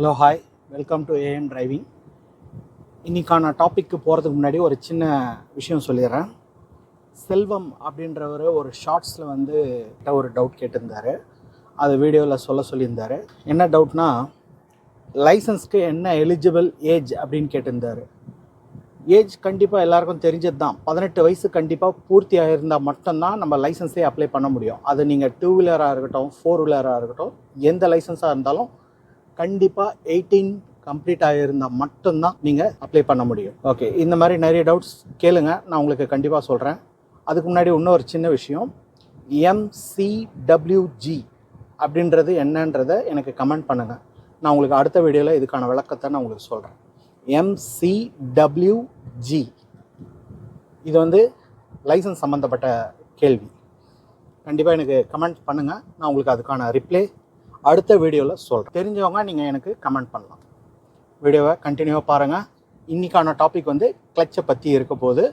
Hello hi welcome to AN driving இன்றைக்கான டாப்பிக்கு போகிறதுக்கு முன்னாடி ஒரு சின்ன விஷயம் சொல்லிடுறேன். செல்வம் அப்படின்றவர் ஒரு ஷார்ட்ஸில் வந்து கிட்ட ஒரு டவுட் கேட்டிருந்தாரு. அது வீடியோவில் சொல்ல சொல்லியிருந்தாரு. என்ன டவுட்னா லைசன்ஸ்க்கு என்ன எலிஜிபிள் ஏஜ் அப்படின்னு கேட்டிருந்தாரு. ஏஜ் கண்டிப்பாக எல்லாருக்கும் தெரிஞ்சது தான் பதினெட்டு வயசு கண்டிப்பாக பூர்த்தி ஆகிருந்தால் மட்டும்தான் நம்ம லைசன்ஸே அப்ளை பண்ண முடியும். அது நீங்கள் டூ வீலராக இருக்கட்டும் ஃபோர் வீலராக இருக்கட்டும் எந்த லைசன்ஸாக இருந்தாலும் கண்டிப்பாக எயிட்டீன் கம்ப்ளீட் ஆகியிருந்தால் மட்டும்தான் நீங்கள் அப்ளை பண்ண முடியும். ஓகே இந்த மாதிரி நிறைய டவுட்ஸ் கேளுங்க. நான் உங்களுக்கு கண்டிப்பாக சொல்கிறேன் அதுக்கு முன்னாடி இன்னொரு சின்ன விஷயம். எம்சிடபிள்யூஜி அப்படின்றது என்னன்றதை எனக்கு கமெண்ட் பண்ணுங்கள் நான் உங்களுக்கு அடுத்த வீடியோவில் இதுக்கான விளக்கத்தை நான் உங்களுக்கு சொல்கிறேன் எம்சிடபிள்யூஜி இது வந்து லைசன்ஸ் சம்மந்தப்பட்ட கேள்வி. கண்டிப்பாக எனக்கு கமெண்ட் பண்ணுங்கள் நான் உங்களுக்கு அதுக்கான ரிப்ளை அடுத்த வீடியோவில் சொல்கிறேன் தெரிஞ்சவங்க நீங்கள் எனக்கு கமெண்ட் பண்ணலாம். வீடியோவை கண்டினியூவாக பாருங்கள் இன்றைக்கான டாபிக் வந்து கிளச்சை பற்றி இருக்க போது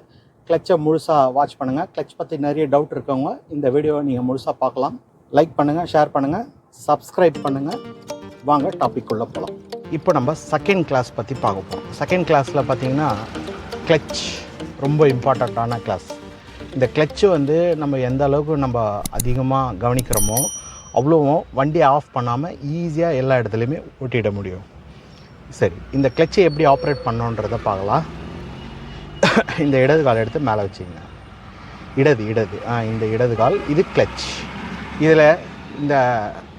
கிளச்சை முழுசாக வாட்ச் பண்ணுங்கள் கிளச் பற்றி நிறைய டவுட் இருக்கவங்க இந்த வீடியோவை நீங்கள் முழுசாக பார்க்கலாம். லைக் பண்ணுங்கள் ஷேர் பண்ணுங்கள் சப்ஸ்கிரைப் பண்ணுங்கள் வாங்க டாபிக் உள்ளே போகலாம் இப்போ நம்ம செகண்ட் கிளாஸ் பற்றி பார்க்க போகிறோம் செகண்ட் கிளாஸில் பார்த்திங்கன்னா கிளச் ரொம்ப இம்பார்ட்டண்ட்டான கிளாஸ் இந்த கிளச்சு வந்து நம்ம எந்த அளவுக்கு நம்ம அதிகமாக கவனிக்கிறோமோ அவ்வளோவும் வண்டியை ஆஃப் பண்ணாமல் ஈஸியாக எல்லா இடத்துலையுமே ஓட்டிட முடியும். சரி இந்த கிளச்சை எப்படி ஆப்ரேட் பண்ணோன்றதை பார்க்கலாம். இந்த இடது கால் எடுத்து மேலே வச்சிங்க இடது இடது. ஆ இந்த இடது கால் இது கிளச் இதில் இந்த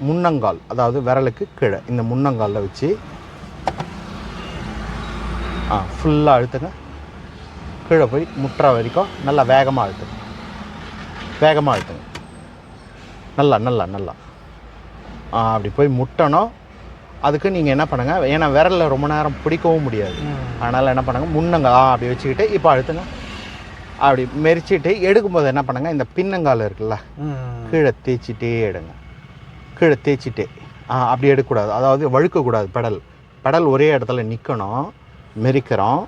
முன்னங்கால் அதாவது விரலுக்கு கீழே இந்த முன்னங்காலில் வச்சு ஆ ஃபுல்லாக அழுத்துங்க. கீழே போய் முட்டுற வரைக்கும் நல்லா வேகமாக அழுத்துங்க. வேகமாக அழுத்துங்க. நல்லா நல்லா நல்லா. அப்படி போய் முட்டணும். அதுக்கு நீங்கள் என்ன பண்ணுங்கள் ஏன்னா விரலில் ரொம்ப நேரம் பிடிக்கவும் முடியாது. அதனால் என்ன பண்ணுங்கள் முன்னங்கால் ஆ அப்படி வச்சுக்கிட்டு இப்போ அழுத்துங்க. அப்படி மெரிச்சிட்டு எடுக்கும்போது என்ன பண்ணுங்கள் இந்த பின்னங்கால் இருக்குல்ல? கீழே தேய்ச்சிட்டே எடுங்க. கீழே தேய்ச்சிட்டே ஆ அப்படி எடுக்கக்கூடாது. அதாவது வழுக்கக்கூடாது பெடல். பெடல் ஒரே இடத்துல நிற்கணும் மெரிக்கிறோம்.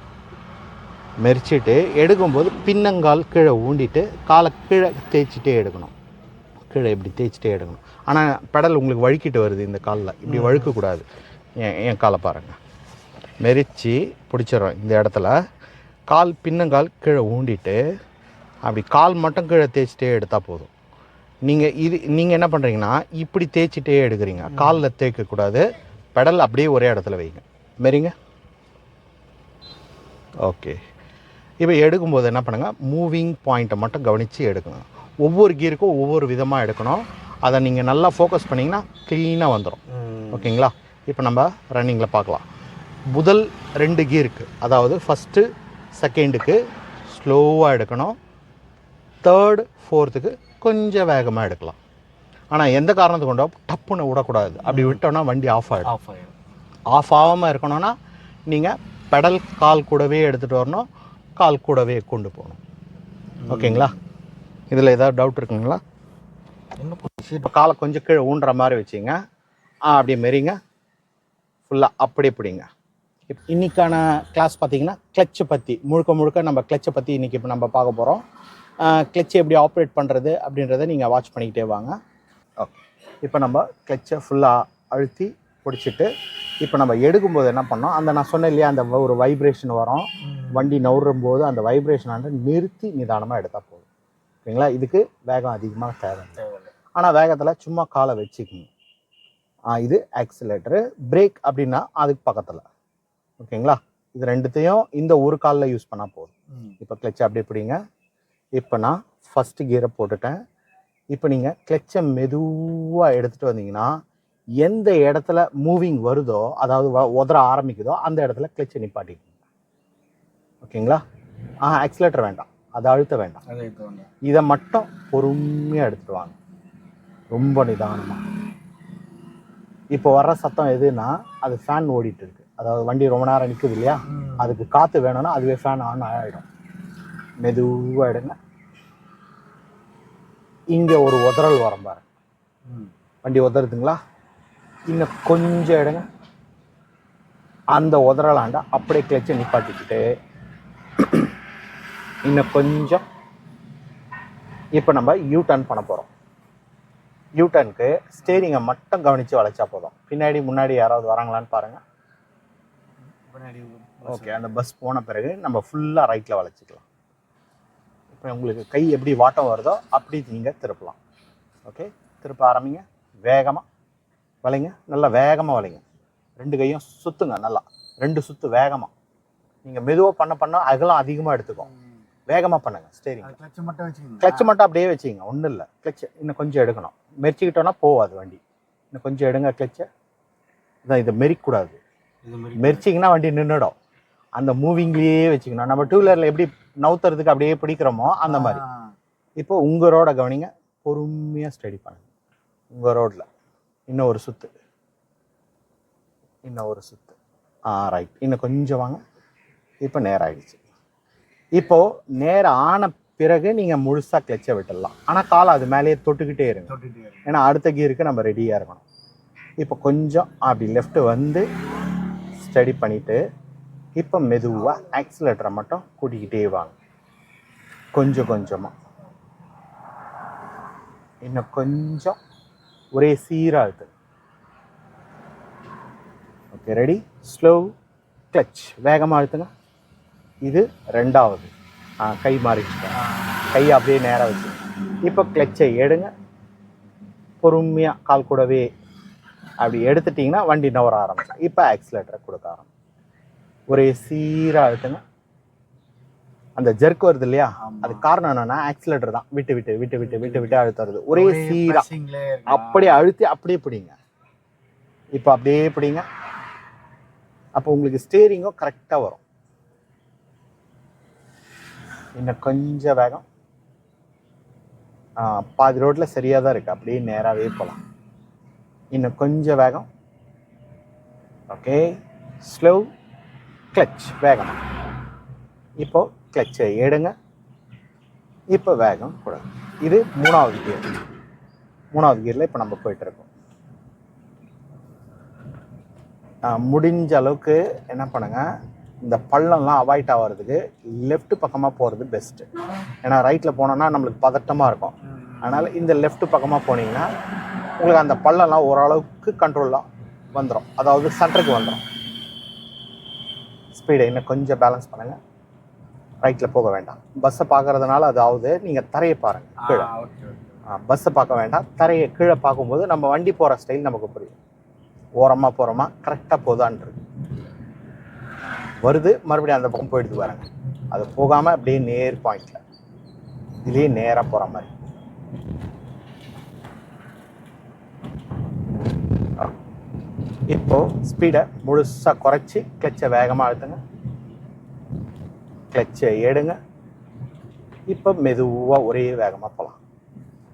மெரிச்சிட்டு எடுக்கும்போது பின்னங்கால் கீழே ஊண்டிட்டு காலை கீழே தேய்ச்சிட்டே எடுக்கணும். கீழே இப்படி தேய்ச்சிட்டே எடுக்கணும். ஆனால் பெடல் உங்களுக்கு வழுக்கிட்டு வருது இந்த காலில். இப்படி வழுக்கக்கூடாது. என் என் காலை பாருங்கள் மெரிச்சு பிடிச்சிடும் இந்த இடத்துல. கால் பின்னங்கால் கீழே ஊண்டிட்டு அப்படி கால் மட்டும் கீழே தேய்ச்சிட்டே எடுத்தால் போதும். நீங்கள் இது நீங்கள் என்ன பண்ணுறீங்கன்னா இப்படி தேய்ச்சிட்டே எடுக்கிறீங்க. காலில் தேய்க்கக்கூடாது. பெடல் அப்படியே ஒரே இடத்துல வைங்க. மெரிங்க. ஓகே. இப்போ எடுக்கும்போது என்ன பண்ணுங்கள் மூவிங் பாயிண்ட்டை மட்டும் கவனித்து எடுக்கணும். ஒவ்வொரு கீருக்கும் ஒவ்வொரு விதமாக எடுக்கணும். அதை நீங்கள் நல்லா ஃபோக்கஸ் பண்ணிங்கன்னா க்ளீனாக வந்துடும் ஓகேங்களா? இப்போ நம்ம ரன்னிங்கில் பார்க்கலாம். முதல் ரெண்டு கீருக்கு அதாவது ஃபஸ்ட்டு செகண்டுக்கு ஸ்லோவாக எடுக்கணும். தேர்டு ஃபோர்த்துக்கு கொஞ்சம் வேகமாக எடுக்கலாம். ஆனால் எந்த காரணத்தை கொண்டோ டப்புன்னு விடக்கூடாது. அப்படி விட்டோன்னா வண்டி ஆஃப் ஆகிடும் ஆஃப் ஆயிடும். ஆஃப் ஆகாமல் இருக்கணும்னா நீங்கள் பெடல் கால் கூடவே எடுத்துகிட்டு வரணும். கால் கூடவே கொண்டு போகணும். ஓகேங்களா? இதில் ஏதாவது டவுட் இருக்குங்களா? இப்போ காலை கொஞ்சம் கீழே ஊன்ற மாதிரி வச்சிங்க. அப்படியே மெரிங்க. ஃபுல்லாக அப்படி பிடிங்க. இப் இன்னைக்கான கிளாஸ் பார்த்தீங்கன்னா கிளச்சை பற்றி முழுக்க முழுக்க நம்ம கிளச்சை பற்றி இன்றைக்கி இப்போ நம்ம பார்க்க போகிறோம் கிளச்சை எப்படி ஆப்ரேட் பண்ணுறது அப்படின்றத நீங்கள் வாட்ச் பண்ணிக்கிட்டே வாங்க. ஓகே இப்போ நம்ம கிளச்சை ஃபுல்லாக அழுத்தி பிடிச்சிட்டு இப்போ நம்ம எடுக்கும்போது என்ன பண்ணோம்? அந்த நான் சொன்னேன் இல்லையா அந்த ஒரு வைப்ரேஷன் வரும். வண்டி நவுறும் போது அந்த வைப்ரேஷன் நிறுத்தி நிதானமாக எடுத்தால் போதும். ஓகேங்களா இதுக்கு வேகம் அதிகமாக தேவை ஆனால் வேகத்தில் சும்மா காலை வச்சுக்கோங்க ஆ, இது ஆக்சிலேட்டரு பிரேக் அப்படின்னா அதுக்கு பக்கத்தில். ஓகேங்களா? இது ரெண்டுத்தையும் இந்த ஒரு காலில் யூஸ் பண்ணால் போதும். இப்போ கிளச்சை அப்படியே பிடிங்க. இப்போ நான் ஃபஸ்ட்டு கியரை போட்டுட்டேன். இப்போ நீங்கள் கிளச்சை மெதுவாக எடுத்துகிட்டு வந்தீங்கன்னா எந்த இடத்துல மூவிங் வருதோ அதாவது உதற ஆரம்பிக்குதோ அந்த இடத்துல கிளச்சை நிப்பாட்டிக்கோங்க. ஓகேங்களா? ஆ ஆக்சிலேட்டர் வேண்டாம். அதை அழுத்த வேண்டாம். இதை மட்டும் பொறுமையாக எடுத்துட்டு வாங்க. ரொம்ப நிதானமாக இப்போ வர்ற சத்தம் எதுன்னா அது ஃபேன் ஓடிட்டு இருக்கு அதாவது வண்டி ரொம்ப நேரம் நிற்குது இல்லையா? அதுக்கு காற்று வேணும்னா அதுவே ஃபேன் ஆன் ஆகிடும் மெதுவாக எடுங்க. இங்கே ஒரு உதறல் வரும் பாரு. வண்டி உதறுதுங்களா? இன்னும் கொஞ்சம் எடுங்க. அந்த உதறலாண்ட அப்படியே கிளச்சை நிப்பாட்டிக்கிட்டு இன்னும் கொஞ்சம். இப்போ நம்ம யூ டர்ன் பண்ண போகிறோம் யூ டர்னுக்கு ஸ்டேரிங்கை மட்டும் கவனித்து வளைச்சா போதும். பின்னாடி முன்னாடி யாராவது வராங்களான்னு பாருங்கள் பின்னாடி ஓகே அந்த பஸ் போன பிறகு நம்ம ஃபுல்லாக ரைட்டில் வளைச்சிக்கலாம். இப்போ உங்களுக்கு கை எப்படி வாட்டம் வருதோ அப்படி நீங்கள் திருப்பலாம். ஓகே திருப்ப ஆரம்பிங்க. வேகமாக வளைங்க. நல்லா வேகமாக வளைங்க. ரெண்டு கையும் சுற்றுங்க நல்லா. ரெண்டு சுற்று வேகமாக நீங்கள் மெதுவாக பண்ண பண்ண அகலம் அதிகமாக எடுத்துக்கும் வேகமாக பண்ணுங்க ஸ்டேரிங் கிளச் மட்டும் வச்சுக்கோங்க. கிளச் மட்டும் அப்படியே வச்சுங்க ஒன்றும் இல்லை. கிளச் இன்னும் கொஞ்சம் எடுக்கணும். மெரிச்சிக்கிட்டோன்னா போகாது வண்டி. இன்னும் கொஞ்சம் எடுங்க கிளச்சை. இதான் இதை மெரிக்கக்கூடாது. மெரிச்சிங்கன்னா வண்டி நின்றுடும் அந்த மூவிங்லேயே வச்சுக்கணும். நம்ம டூ வீலரில் எப்படி நவுத்துறதுக்கு அப்படியே பிடிக்கிறோமோ அந்த மாதிரி. இப்போ உங்கள் ரோடை கவனிங்க. பொறுமையாக ஸ்டடி பண்ணுங்க. உங்கள் ரோட்டில் இன்னும் ஒரு சுத்து. இன்னும் ஒரு சுத்து. ஆ ரைட் இன்னும் கொஞ்சம் வாங்க. இப்போ நேரம் ஆயிடுச்சு இப்போது நேரம் ஆன பிறகு நீங்கள் முழுசாக கிளச்சை விட்டுடலாம். ஆனால் காலை அது மேலேயே தொட்டுக்கிட்டே இருங்க. ஏன்னா அடுத்த கியருக்கு நம்ம ரெடியாக இருக்கணும். இப்போ கொஞ்சம் அப்படி லெஃப்ட் வந்து ஸ்டடி பண்ணிவிட்டு இப்போ மெதுவாக ஆக்சிலேட்டரை மட்டும் கூட்டிக்கிட்டே வாங்க. கொஞ்சம் கொஞ்சமாக இன்னும் கொஞ்சம் ஒரே சீராக இருக்கு. ஓகே ரெடி ஸ்லோ கிளச் வேகமாக அழுத்துங்க. இது ரெண்டாவது. கை மாறிச்சுட்டேன் ஆ, கை அப்படியே நேராக வச்சு. இப்போ கிளச்சை எடுங்க. பொறுமையாக கால் கூடவே அப்படி எடுத்துட்டிங்கன்னா வண்டி நவர ஆரம்பிச்சிடும் இப்போ ஆக்சிலேட்டரை கொடுக்க ஆரம்பிக்கும் ஒரே சீராக அழுத்துங்க அந்த ஜெர்க் வருது இல்லையா. அது காரணம் என்னன்னா ஆக்சிலேட்டர் தான். விட்டு விட்டு விட்டு விட்டு விட்டு விட்டு அழுத்துறது ஒரே சீரா. அப்படியே அழுத்தி அப்படியே பிடிங்க. இப்போ அப்படியே பிடிங்க. அப்போ உங்களுக்கு ஸ்டேரிங்கும் கரெக்டாக வரும். இன்னும் கொஞ்சம் வேகம். பாதி ரோட்டில் சரியாக தான் இருக்குது அப்படியே நேராகவே போகலாம் இன்னும் கொஞ்சம் வேகம். ஓகே. ஸ்லோ கிளச் வேகம். இப்போது கிளச்சை எடுங்க. இப்போ வேகம் கூட. இது மூணாவது கியர் மூணாவது கியரில் இப்போ நம்ம போயிட்டுருக்கோம் முடிஞ்ச அளவுக்கு என்ன பண்ணுங்கள் இந்த பள்ளம்லாம் அவாய்ட் ஆகிறதுக்கு லெஃப்ட் பக்கமாக போகிறது பெஸ்ட்டு ஏன்னா ரைட்டில் போனோம்னா நம்மளுக்கு பதட்டமாக இருக்கும். அதனால் இந்த லெஃப்ட் பக்கமாக போனீங்கன்னா உங்களுக்கு அந்த பள்ளம்லாம் ஓரளவுக்கு கண்ட்ரோலாக வந்துடும் அதாவது சென்டருக்கு வந்துடும் ஸ்பீடை இன்னும் கொஞ்சம் பேலன்ஸ் பண்ணுங்கள் ரைட்டில் போக வேண்டாம். பஸ்ஸை பார்க்கறதுனால அது ஆகுது நீங்கள் தரையை பாருங்கள் கீழே. பஸ்ஸை பார்க்க வேண்டாம். தரையை கீழே பார்க்கும்போது நம்ம வண்டி போகிற ஸ்டைல் நமக்கு புரியும். ஓரமாக போகிறோமா கரெக்டாக போதான்றது வருது மறுபடியும் அந்த பக்கம் போயிடுது பாருங்க. அது போகாமல் அப்படியே நேர் பாயிண்டில் இதுலேயே நேராக போகிற மாதிரி. இப்போது ஸ்பீடை முழுசாக குறைச்சி கிளச்சை வேகமாக அழுத்துங்க. கிளச்சை எடுங்க. இப்போ மெதுவாக ஒரே வேகமாக போகலாம்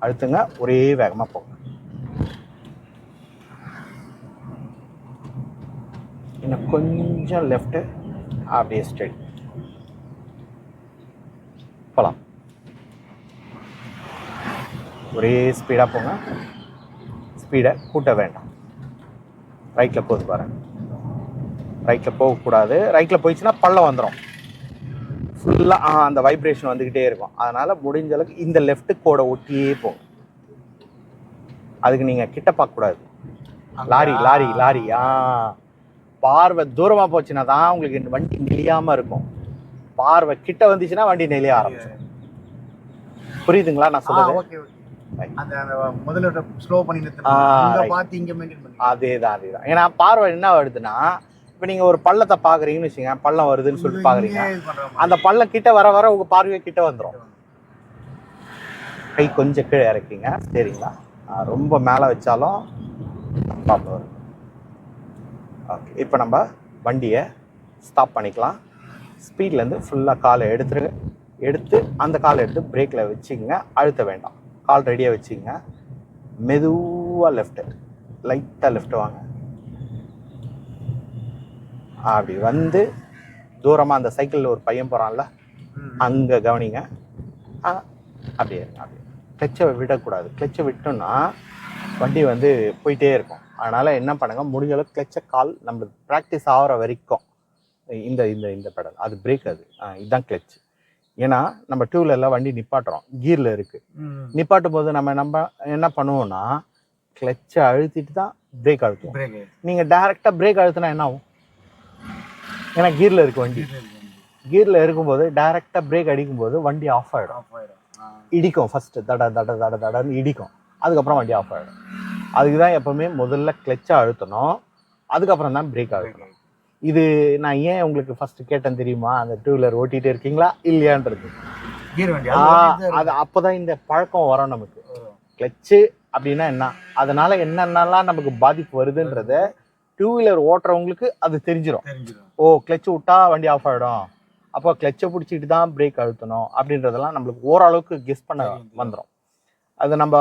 அழுத்துங்க ஒரே வேகமாக போங்க. இன்னும் கொஞ்சம் லெஃப்ட்டு அப்படியே ஸ்ட்ரெயிட் போகலாம் ஒரே ஸ்பீடாக போங்க. ஸ்பீடை கூட்ட வேண்டாம். ரைட்டில் போகுது பாருங்க. ரைட்டில் போகக்கூடாது. ரைட்டில் போயிடுச்சுன்னா பள்ளம் வந்துடும் ஃபுல்லாக அந்த வைப்ரேஷன் வந்துக்கிட்டே இருக்கும். அதனால் முடிஞ்ச அளவுக்கு இந்த லெஃப்ட் கோடை ஒட்டியே போகும். அதுக்கு நீங்கள் கிட்ட பார்க்கக்கூடாது. லாரி லாரி லாரி ஆ. பார்வை தூரமாக போச்சுன்னா தான் உங்களுக்கு வண்டி நெளியாமல் இருக்கும். பார்வை கிட்ட வந்துச்சுன்னா வண்டி நெளிய ஆரம்பிச்சிடும். புரியுதுங்களா? நான் அந்த முதல்ல ஸ்லோ பண்ணி. பார்த்து இங்க அதே தான் அதே தான் ஏன்னா பார்வை என்ன வருதுன்னா இப்போ நீங்கள் ஒரு பள்ளத்தை பார்க்குறீங்கன்னு வச்சுங்க பள்ளம் வருதுன்னு சொல்லிட்டு பார்க்குறீங்க. அந்த பள்ளம் கிட்ட வர வர உங்கள் பார்வை கிட்ட வந்துடும் கை கொஞ்சம் கீழே இறக்கிங்க. சரிங்களா? ரொம்ப மேலே வச்சாலும் ப்ராப்ளம் வரும் ஓகே இப்போ நம்ம வண்டியை ஸ்டாப் பண்ணிக்கலாம். ஸ்பீட்லேருந்து ஃபுல்லாக காலை எடுத்துருங்க. எடுத்து அந்த காலை எடுத்து பிரேக்கில் வச்சுக்கங்க. அழுத்த வேண்டாம். கால் ரெடியாக வச்சுக்கங்க. மெதுவாக லெஃப்ட்டு லைட்டாக லெஃப்ட் வாங்க. அப்படி வந்து தூரமாக அந்த சைக்கிளில் ஒரு பையன் போகிறான்ல. அங்கே கவனிங்க. அப்படியே அப்படியே. கிளச்சை விடக்கூடாது. கிளச்சை விட்டோம்னா வண்டி வந்து போயிட்டே இருக்கும். அதனால் என்ன பண்ணுங்க முடிஞ்ச அளவுக்கு கிளச்சை கால் நம்மளுக்கு ப்ராக்டிஸ் ஆகிற வரைக்கும் இந்த இந்த இந்த பெடல் அது பிரேக் அது. இதுதான் கிளச் ஏன்னா நம்ம டூ வீலரில் வண்டி நிப்பாட்டுறோம். கீரில் இருக்குது. நிப்பாட்டும் போது நம்ம நம்ம என்ன பண்ணுவோம்னா கிளச்சை அழுத்திட்டு தான் பிரேக் அழுத்துவோம். Break. நீங்கள் டேரெக்டாக பிரேக் அழுத்தினா என்ன ஆகும்? ஏன்னா கீரில் இருக்கு வண்டி. கீரில் இருக்கும்போது டைரெக்டாக பிரேக் அடிக்கும்போது வண்டி ஆஃப் ஆகிடும். இடிக்கும் ஃபர்ஸ்ட் தட தட தட தடன்னு இடிக்கும். அதுக்கப்புறம் வண்டி ஆஃப் ஆகிடும் அதுக்கு தான் எப்பவுமே முதல்ல கிளச்சை அழுத்தணும். அதுக்கப்புறம் தான் பிரேக் அழுத்தணும் இது நான் ஏன் உங்களுக்கு ஃபர்ஸ்ட் கேட்டேன் தெரியுமா? அந்த டூ வீலர் ஓட்டிகிட்டே இருக்கீங்களா? இல்லையான்றது. அது அப்போதான் இந்த பழக்கம் வரும் நமக்கு. கிளச்சு அப்படின்னா என்ன? அதனால என்னென்னலாம் நமக்கு பாதிப்பு வருதுன்றத டூ வீலர் ஓட்டுறவங்களுக்கு அது தெரிஞ்சிடும் ஓ கிளச்சு விட்டா வண்டி ஆஃப் ஆகிடும் அப்போ கிளச்சை பிடிச்சிட்டு தான் பிரேக் அழுத்தணும் அப்படின்றதெல்லாம் நம்மளுக்கு ஓரளவுக்கு கெஸ் பண்ண. வந்துடும் அது நம்ம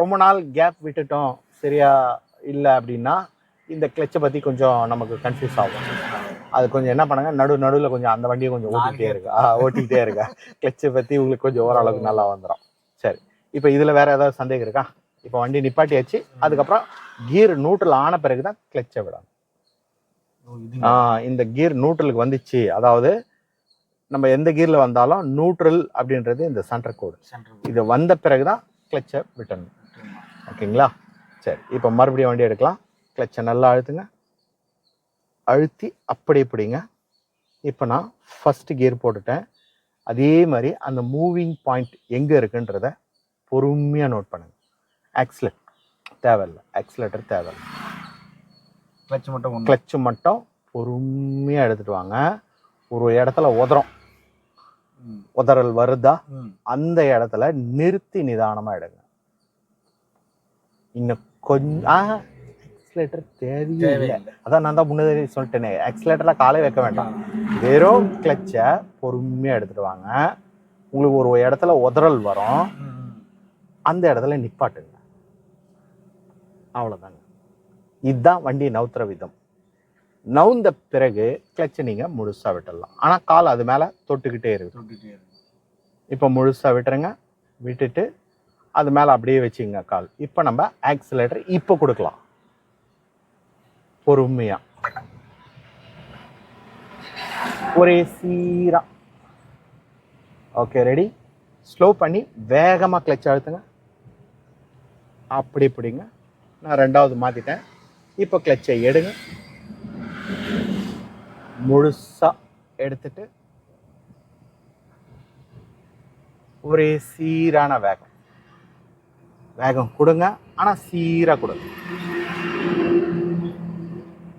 ரொம்ப நாள் கேப் விட்டுட்டோம் சரியா? இல்லை அப்படின்னா இந்த கிளச்சை பற்றி கொஞ்சம் நமக்கு கன்ஃபியூஸ் ஆகும். அது கொஞ்சம் என்ன பண்ணுங்க நடு நடுவில் கொஞ்சம் அந்த வண்டியை கொஞ்சம் ஓட்டிக்கிட்டே இருக்கு ஆ ஓட்டிக்கிட்டே இருக்க கிளச்சை பற்றி உங்களுக்கு கொஞ்சம் ஓரளவுக்கு நல்லா வந்துடும் சரி. இப்போ இதில் வேற ஏதாவது சந்தேகம் இருக்கா? இப்போ வண்டி நிப்பாட்டியாச்சு. அதுக்கப்புறம் கியர் நியூட்ரல் ஆன பிறகு தான் கிளச்சை விடணும் இந்த கியர் நியூட்ரலுக்கு வந்துச்சு. அதாவது நம்ம எந்த கியரில் வந்தாலும் நியூட்ரல் அப்படின்றது இந்த சென்டர் கோடு இது வந்த பிறகு தான் கிளச்சை விட்டணும் ஓகேங்களா சரி இப்போ மறுபடியும் வண்டி எடுக்கலாம். கிளச்சை நல்லா அழுத்துங்க. அழுத்தி அப்படியே பிடிங்க. இப்போ நான் ஃபஸ்ட்டு கியர் போட்டுட்டேன். அதே மாதிரி அந்த மூவிங் பாயிண்ட் எங்கே இருக்குன்றத பொறுமையாக நோட் பண்ணுங்க. ஆக்சிலேட் தேவையில்லை. ஆக்சிலேட்டர் தேவையில்லை. கிளச் மட்டும் கிளச்சு மட்டும் பொறுமையாக எடுத்துட்டு வாங்க. ஒரு இடத்துல உதறோம். உதறல் வருதா. அந்த இடத்துல நிறுத்தி நிதானமாக எடுங்க. இன்னும் கொஞ்சம் ஆக்சிலேட்டர் தேவையில்லை. அதான் நான் தான் முன்னாடி சொல்லிட்டேனே. ஆக்சிலேட்டரில் காலே வைக்க வேண்டாம். வெறும் கிளச்சை பொறுமையாக எடுத்துட்டு வாங்க. உங்களுக்கு ஒரு இடத்துல உதறல் வரும். அந்த இடத்துல நிப்பாட்டுங்க. அவ்வளோதாங்க இதுதான் வண்டி நவுத்துற விதம். நவுந்த பிறகு கிளச்சை நீங்கள் முழுசாக விட்டுடலாம். ஆனால் கால் அது மேலே தொட்டுக்கிட்டே இருக்கு தொட்டுட்டே இருக்கு இப்போ முழுசாக விட்டுருங்க. விட்டுட்டு அது மேலே அப்படியே வச்சுங்க கால். இப்போ நம்ம ஆக்சிலேட்டர் இப்போ கொடுக்கலாம். பொறுமையா. ஒரே சீரா. ஓகே ரெடி ஸ்லோ பண்ணி வேகமாக கிளச் அழுத்துங்க. அப்படி பிடிங்க. நான் ரெண்டாவது மாற்றிட்டேன் இப்போ கிளச்சை எடுங்க. முழுசாக எடுத்துட்டு ஒரே சீரான வேகம். வேகம் கொடுங்க ஆனால் சீராக கொடுங்க.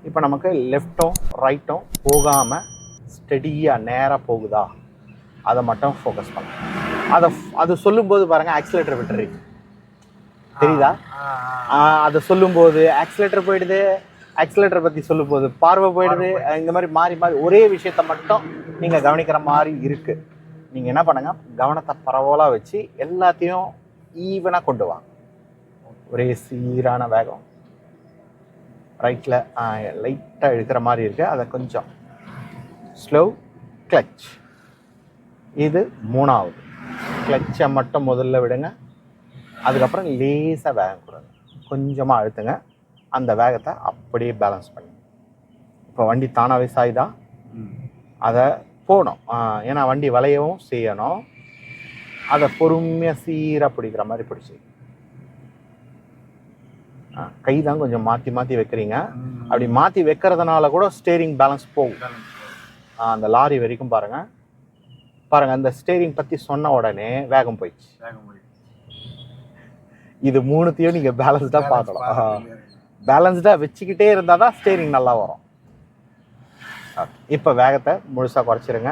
இப்போ நமக்கு லெஃப்ட்டும் ரைட்டும் போகாமல் ஸ்டெடியாக நேராக போகுதா? அதை மட்டும் ஃபோக்கஸ் பண்ணுங்க. அதை அது சொல்லும்போது பாருங்கள் ஆக்சிலேட்டர் விட்டுறீங்க. தெரியுதா? அதை சொல்லும்போது ஆக்சிலேட்டர் போயிடுது. ஆக்சிலேட்டர் பற்றி சொல்லும்போது பார்வை போயிடுது. இந்த மாதிரி மாறி மாறி ஒரே விஷயத்த மட்டும் நீங்கள் கவனிக்கிற மாதிரி இருக்கு. நீங்கள் என்ன பண்ணுங்க? கவனத்தை பரவலாக வச்சு எல்லாத்தையும் ஈவனாக கொண்டு வாங்க. ஒரே சீரான வேகம். ரைட்டில் லைட்டாக இழுக்கிற மாதிரி இருக்கு. அதை கொஞ்சம் ஸ்லோ கிளச் இது மூணாவது. கிளச்சை மட்டும் முதல்ல விடுங்க. அதுக்கப்புறம் லேசாக வேகம் கொடுங்க. கொஞ்சமாக அழுத்துங்க. அந்த வேகத்தை அப்படியே பேலன்ஸ் பண்ணுங்க இப்போ வண்டி தானாகவே சாயுதா. அதை போகணும் ஏன்னா வண்டி வளையவும் செய்யணும். அதை பொறுமையாக சீராக பிடிக்கிற மாதிரி பிடிச்சி. கை தான் கொஞ்சம் மாற்றி மாற்றி வைக்கிறீங்க. அப்படி மாற்றி வைக்கிறதுனால கூட ஸ்டேரிங் பேலன்ஸ் போகும். அந்த லாரி வரைக்கும் பாருங்க. பாருங்க அந்த ஸ்டேரிங் பற்றி சொன்ன உடனே வேகம் போயிடுச்சு. வேகம் போயிடுச்சு. இது மூணுத்தையும் நீங்கள் பேலன்ஸ்டாக பார்க்கலாம். பேலன்ஸ்டாக வச்சுக்கிட்டே இருந்தால் தான் ஸ்டேரிங் நல்லா வரும். இப்போ வேகத்தை முழுசாக குறைச்சிருங்க.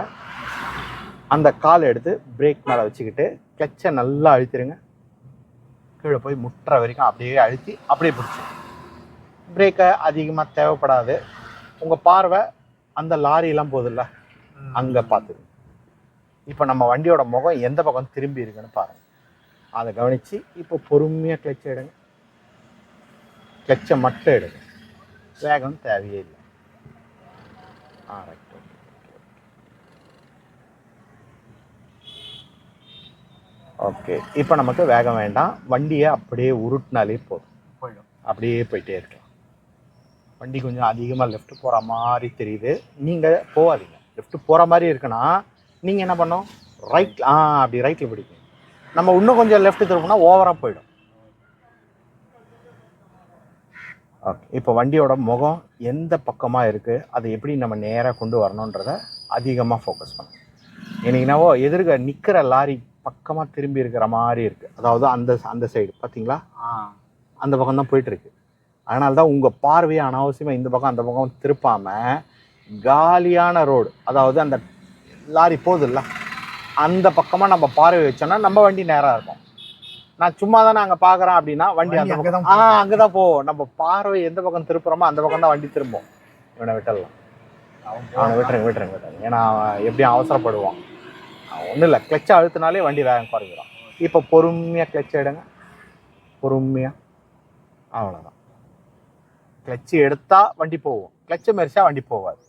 அந்த கால் எடுத்து பிரேக் மேலே வச்சுக்கிட்டு கிளச்சை நல்லா அழுத்திடுங்க கீழே போய் முட்டுற வரைக்கும் அப்படியே அழுத்தி அப்படியே பிடிச்சி. பிரேக்கை அதிகமாக தேவைப்படாது. உங்கள் பார்வை அந்த லாரியெல்லாம் போகுதுல்ல? ம். அங்கே பார்த்துருங்க இப்போ நம்ம வண்டியோட முகம் எந்த பக்கம் திரும்பி இருக்குன்னு பாருங்க. அதை கவனித்து இப்போ பொறுமையாக கிளச்சை எடுங்க. கிளச்சை மட்டும் எடுங்க வேகம் தேவையே இல்லை ஆ ரைட் ஓகே இப்போ நமக்கு வேகம் வேண்டாம் வண்டியை அப்படியே உருட்டினாலே போதும் போயிடும் அப்படியே போயிட்டே இருக்கலாம் வண்டி கொஞ்சம் அதிகமாக லெஃப்ட் போகிற மாதிரி தெரியுது நீங்கள் போகாதீங்க லெஃப்ட் போகிற மாதிரி இருக்குன்னா நீங்கள் என்ன பண்ணணும் ரைட் ஆ அப்படி ரைட்டில் பிடிக்கும் நம்ம இன்னும் கொஞ்சம் லெஃப்ட் திரும்பினா ஓவராக போயிடும் ஓகே இப்போ வண்டியோட முகம் எந்த பக்கமாக இருக்குது அதை எப்படி நம்ம நேராக கொண்டு வரணுன்றத அதிகமாக ஃபோக்கஸ் பண்ணணும். எனக்குனாவோ எதிர்க நிற்கிற லாரி பக்கமாக திரும்பி இருக்கிற மாதிரி இருக்குது அதாவது அந்த அந்த சைடு பார்த்தீங்களா அந்த பக்கம் தான் போயிட்டுருக்கு அதனால தான் உங்கள் பார்வையை அனாவசியமாக இந்த பக்கம் அந்த பக்கம் திருப்பாமல் காலியான ரோடு அதாவது அந்த லாரி போகுதுல்ல அந்த பக்கமாக நம்ம பார்வை வச்சோம்னா நம்ம வண்டி நேராக இருக்கும். நான் சும்மா தானே அங்கே பார்க்குறேன் அப்படின்னா வண்டி அந்த அங்கதான் பக்கம் ஆ அங்கே தான் போவோம் நம்ம பார்வை எந்த பக்கம் திருப்புறோமோ அந்த பக்கம் தான் வண்டி திரும்பும். இவனை விட்டுடலாம் அவன் விட்டுருங்க விட்டுருங்க விட்டுருங்க. ஏன்னா எப்படியும் அவசரப்படுவான். ஒன்றும் இல்லை. கிளச்சை அழுத்தினாலே வண்டி வேகம் குறைஞ்சிடும் இப்போ பொறுமையாக கிளச் எடுங்க. பொறுமையாக அவ்வளோதான் கிளச்சு எடுத்தா வண்டி போகும். கிளச்சை மெரிச்சா வண்டி போகாது.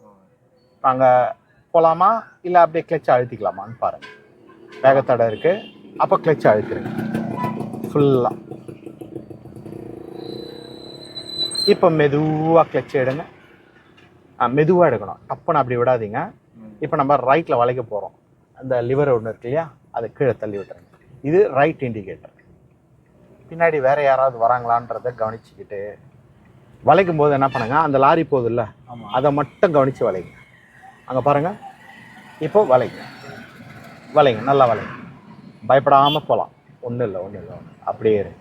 நாங்கள் போகலாமா இல்லை அப்படியே கிளச்சை அழுத்திக்கலாமான்னு பாருங்க. வேகத்தடை இருக்கு. அப்போ கிளச்சை அழுத்திருங்க. ஃபுல்லாக இப்போ மெதுவாக கிளச் எடுங்க. மெதுவாக எடுக்கணும். டப்புன்னு அப்படி விடாதீங்க. இப்போ நம்ம ரைட்டில் வளைக்க போகிறோம் அந்த லிவர் ஒன்று இருக்கு இல்லையா? அதை கீழே தள்ளி விட்டுருங்க. இது ரைட் இண்டிகேட்டர் பின்னாடி வேற யாராவது வராங்களான்றதை கவனிச்சுக்கிட்டு வளைக்கும் போது என்ன பண்ணுங்க? அந்த லாரி போகுதுல்ல? அதை மட்டும் கவனித்து வளைங்க. அங்கே பாருங்க. இப்போ வளைங்க. வளைங்க. நல்லா வளைங்க. பயப்படாமல் போகலாம் ஒன்றும் இல்லை ஒன்றும் இல்லை ஒன்றும் அப்படியே இரு.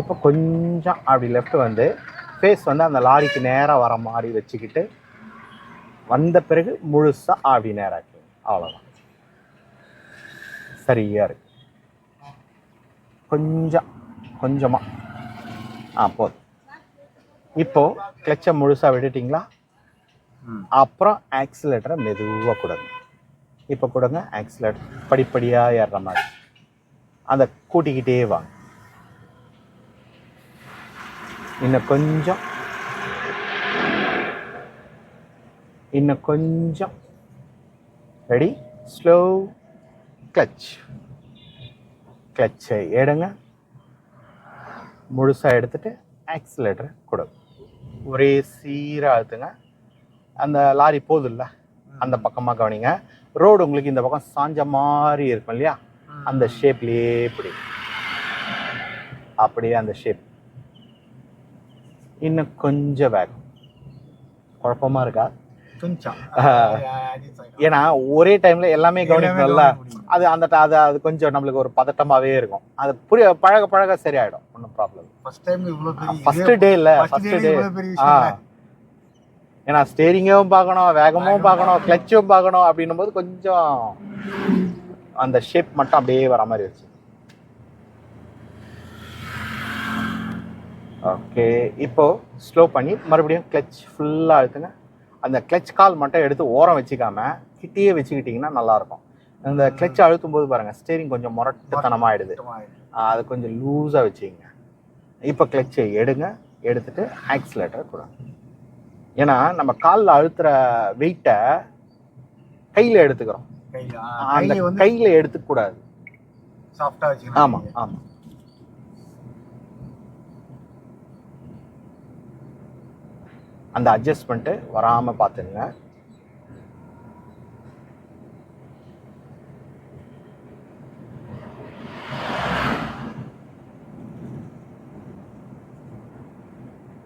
இப்போ கொஞ்சம் அப்படி லெஃப்ட் வந்து ஃபேஸ் வந்து அந்த லாரிக்கு நேராக வர மாதிரி வச்சுக்கிட்டு வந்த பிறகு முழுசாக அப்படி நேராக்கி. அவ்வளோதான் சரியா இருக்கு. கொஞ்சம் கொஞ்சமாக ஆ போதும். இப்போ கிளச்சை முழுசாக விட்டுட்டிங்களா. அப்புறம் ஆக்சிலேட்டரை மெதுவாக கொடுங்க. இப்போ கொடுங்க ஆக்சிலேட்டர் படிப்படியாக ஏறுற மாதிரி. அதை கூட்டிக்கிட்டே வாங்க. இன்னும் கொஞ்சம். இன்னும் கொஞ்சம். ரெடி ஸ்லோ கிளச் கிளச்சை எடுங்க. முழுசாக எடுத்துட்டு ஆக்சிலேட்டரை கொடுங்க ஒரே சீராக அழுத்துங்க அந்த லாரி போதும்ல? அந்த பக்கமாக கவனிங்க. ரோடு உங்களுக்கு இந்த பக்கம் சாஞ்ச மாதிரி இருக்கும் இல்லையா? அந்த ஷேப்லேயே இப்படி. அப்படியே அந்த ஷேப் இன்னும் கொஞ்சம் வேகம். குழப்பமா இருக்கா? கொஞ்சம். ஏன்னா ஒரே டைம்ல எல்லாமே கவனிக்கணும்ல. அது அந்த அது அது கொஞ்சம் நம்மளுக்கு ஒரு பதட்டமாவே இருக்கும். அது புரிய பழக பழக சரியாயிடும். ஒன்றும் ப்ராப்ளம் ஃபர்ஸ்ட் இதே- டே இல்ல. ஃபர்ஸ்ட் டே ஆ. ஏன்னா ஸ்டேரிங்கும் பார்க்கணும் வேகமும் பார்க்கணும். கிளச்சும் பார்க்கணும் அப்படின்னும் போது கொஞ்சம் அந்த ஷேப் மட்டும் அப்படியே வர மாதிரி வச்சு. ஓகே இப்போ ஸ்லோ பண்ணி மறுபடியும் கிளச் ஃபுல்லாக அழுத்துங்க அந்த கிளச் கால் மட்டும் எடுத்து ஓரம் வச்சுக்காம கிட்டேயே வச்சுக்கிட்டிங்கன்னா நல்லா இருக்கும் அந்த கிளச் அழுத்தும் போது பாருங்க ஸ்டேரிங் கொஞ்சம் முரட்டுத்தனமாயிடுது சுத்தமாயிடும். அது கொஞ்சம் லூஸாக வச்சுக்கங்க. இப்போ கிளச்சை எடுங்க எடுத்துட்டு ஆக்சிலேட்டரை கொடுங்க ஏன்னா நம்ம காலில் அழுத்துற வெயிட்டை கையில் எடுத்துக்கிறோம். அந்த கையில கையில் எடுத்துக்கூடாது சாஃப்டா வச்சுக்கணும். ஆமாம் ஆமாம் அந்த அட்ஜஸ்ட்மெண்ட்டு வராமல் பார்த்துங்க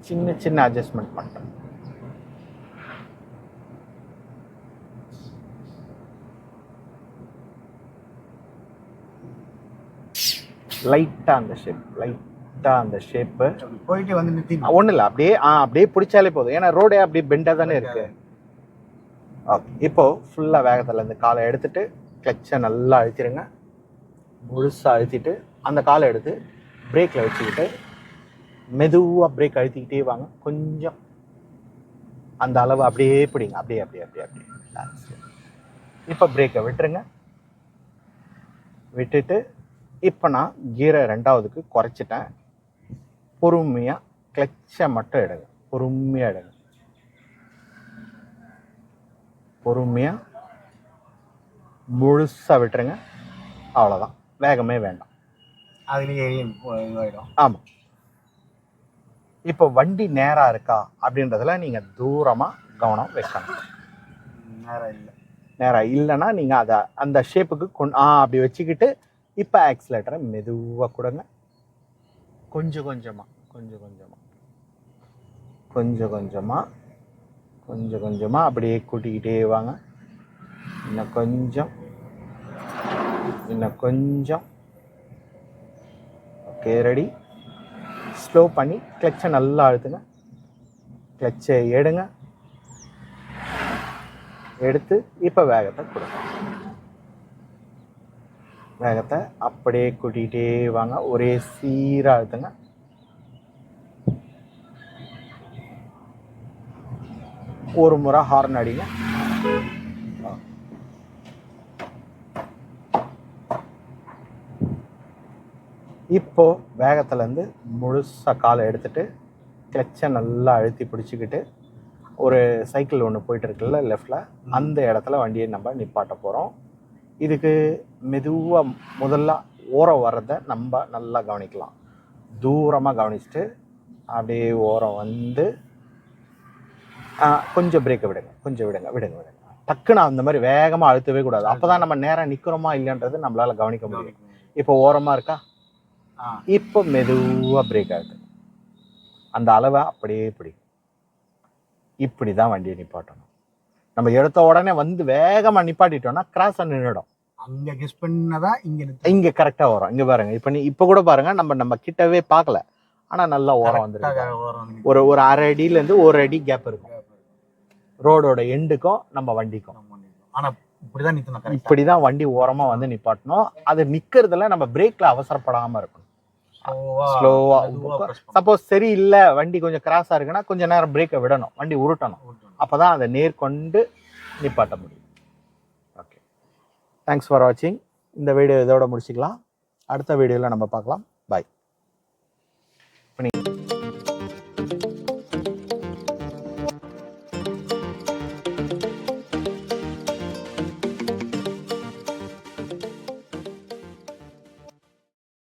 சின்ன சின்ன அட்ஜஸ்ட்மெண்ட் பண்ணுறேன் லைட்டாக அந்த ஷேப் லைட்டாக அந்த ஷேப்பு போயிட்டு வந்து நிறுத்தி ஒன்றும் இல்லை அப்படியே ஆ அப்படியே பிடிச்சாலே போதும். ஏன்னா ரோடே அப்படியே பெண்டாக தானே இருக்கு. ஓகே இப்போ ஃபுல்லாக வேகத்தில் இந்த காலை எடுத்துட்டு கிளச்சை நல்லா அழுத்திடுங்க முழுசாக அழுத்திட்டு அந்த காலை எடுத்து பிரேக்கில் வச்சுக்கிட்டு மெதுவாக பிரேக் அழுத்திக்கிட்டே வாங்க. கொஞ்சம். அந்த அளவு அப்படியே பிடிங்க. அப்படியே அப்படியே அப்படியே அப்படியே. இப்போ பிரேக்கை விட்டுருங்க. விட்டுட்டு இப்போ நான் கீரை ரெண்டாவதுக்கு குறைச்சிட்டேன். பொறுமையாக கிளச்சை மட்டும் எடுங்க. பொறுமையாக எடுங்க. பொறுமையாக முழுசாக விட்டுருங்க. அவ்வளோதான் வேகமே வேண்டாம். அதுலயே ஆமாம் இப்போ வண்டி நேராக இருக்கா அப்படின்றதுல நீங்கள் தூரமாக கவனம் வைக்கணும். ம், நேரம் இல்ல. நேராக இல்லைன்னா நீங்கள் அதை அந்த ஷேப்புக்கு கொண்டு ஆ அப்படி வச்சுக்கிட்டு இப்போ ஆக்சிலேட்டரை மெதுவாக கொடுங்க. கொஞ்சம் கொஞ்சமாக கொஞ்சம் கொஞ்சமாக கொஞ்சம் கொஞ்சமாக கொஞ்சம் கொஞ்சமாக அப்படியே கூட்டிக்கிட்டே வாங்க. இன்னும் கொஞ்சம் இன்னும் கொஞ்சம். ஓகே ரெடி ஸ்லோ பண்ணி கிளச்சை நல்லா அழுத்துங்க. கிளச்சை எடுங்க. எடுத்து இப்போ வேகத்தை கொடுங்க. வேகத்தை அப்படியே கூட்டிகிட்டே வாங்க. ஒரே சீராக அழுத்துங்க ஒரு முறை ஹார்ன் அடிங்க. இப்போ வேகத்துலேருந்து முழுசாக காலை எடுத்துட்டு கிளச்சை நல்லா அழுத்தி பிடிச்சிக்கிட்டு ஒரு சைக்கிள் ஒன்று போயிட்டு இருக்குல்ல லெஃப்டில் அந்த இடத்துல வண்டியை நம்ம நிப்பாட்ட போகிறோம் இதுக்கு மெதுவாக முதல்ல ஓரம் வர்றதை நம்ம நல்லா கவனிக்கலாம். தூரமாக கவனிச்சுட்டு அப்படியே ஓரம் வந்து கொஞ்சம் பிரேக்கை விடுங்க கொஞ்சம் விடுங்க விடுங்க விடுங்க. டக்குன்னு அந்த மாதிரி வேகமாக அழுத்தவே கூடாது. அப்போ தான் நம்ம நேராக நிற்கிறோமா இல்லைன்றது நம்மளால் கவனிக்க முடியும். இப்போ ஓரமாக இருக்கா? இப்போ மெதுவாக பிரேக் ஆகுது. அந்த அளவை அப்படியே பிடி. இப்படி தான் வண்டியை நிப்பாட்டணும். நம்ம எடுத்த உடனே வந்து வேகமாக நிப்பாட்டிட்டோம்னா கிராஸ் நின்றுடும் அங்க கெஸ் பண்ணதான் இங்க இங்கே கரெக்டாக வரும். இங்கே பாருங்க. இப்போ நீ இப்போ கூட பாருங்க நம்ம நம்ம கிட்டவே பார்க்கல. ஆனால் நல்லா ஓரம் வந்துருக்கு. ஒரு ஒரு அரை அடியிலேருந்து ஒரு அடி கேப் இருக்கும். ரோடோட எண்டுக்கும் நம்ம வண்டிக்கும். நம்ம நிக்கணும். ஆனா இப்படிதான் நிக்கணும் கரெக்டா இப்படி தான் வண்டி ஓரமாக வந்து நிப்பாட்டணும். அது நிற்கிறதுல நம்ம பிரேக்கில் அவசரப்படாமல் இருக்கணும். ஸ்லோவா ஸ்லோவாக சப்போஸ் சரி இல்லை வண்டி கொஞ்சம் கிராஸாக இருக்குன்னா கொஞ்சம் நேரம் பிரேக்கை விடணும். வண்டி உருட்டணும். அப்போ தான் அதை நேர்கொண்டு நிப்பாட்ட முடியும். ஓகே தேங்க்ஸ் ஃபார் வாட்சிங் இந்த வீடியோ இதோட முடிச்சுக்கலாம். அடுத்த வீடியோவில் நம்ம பார்க்கலாம். பாய்